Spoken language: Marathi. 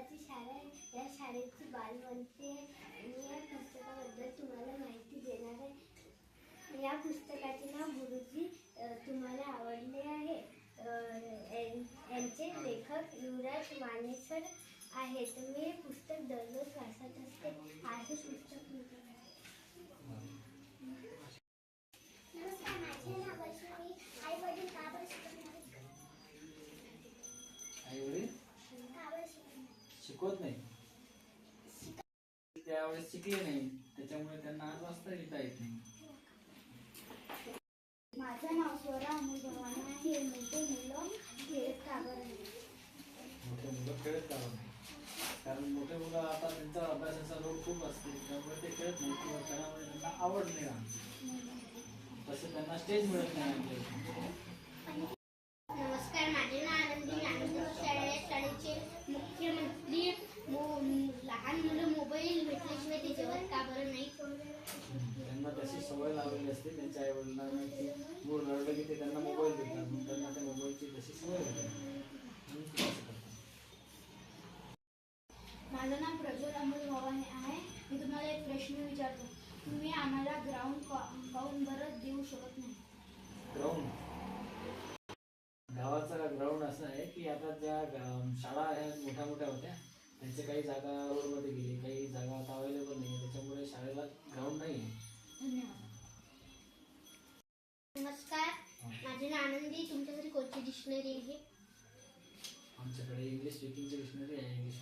शाळेची बालमंत्री आहे. आणि या पुस्तकाबद्दल तुम्हाला माहिती देणार आहे. या पुस्तकाचे नाव गुरुजी तुम्हाला आवडले आहे. यांचे लेखक युवराज मानेसर आहेत. मी हे पुस्तक दररोज वाचत असते. आहे पुस्तक शिकवत नाही. त्यावेळेस शिकले नाही. त्याच्यामुळे त्यांना आज वाचता लिहिता येत नाही. माझं नाव स्वरा अमोल भवानी आहे. मोठे मुलं खेळत का बरं नाही? मोठे मुलं खेळत का नाही कारण मोठे मुलं आता त्यांचा अभ्यासाचा लोड खूप असते. त्यामुळे ते खेळत नाही. किंवा खेळामध्ये त्यांना आवड नाही राहत. तसं त्यांना स्टेज मिळत नाही आमच्या इथे. नमस्कार माझे नाव आनंदी ज्ञानोदय शाळा या शाळेचे मुख्यमंत्री मो- लहान मुलं मोबाईल भेटल्याशिवाय ते जेवत का बरं नाही त्यांना तशी सवय लावलेली असते त्यांच्या आई वडिलांना की मूळ रडलं की ते त्यांना मोबाईल देतात. मग त्यांना त्या मोबाईलची तशी सवय होते. माझं नाव प्रज्वल अमोल भवाने आहे. मी तुम्हाला एक प्रश्न विचारतो. तुम्ही आम्हाला ग्राउंड काऊन बरं देऊ शकत नाही. ग्राउंड गावाचा ग्राउंड असं आहे की आता ज्या गा- शाळा आहेत मोठ्या मोठ्या होत्या त्यांची काही जागा रोडमध्ये गेली काही जागा डिक्शनरी आहे. आमच्याकडे इंग्लिश स्पीकिंगची डिक्शनरी आहे. इंग्लिश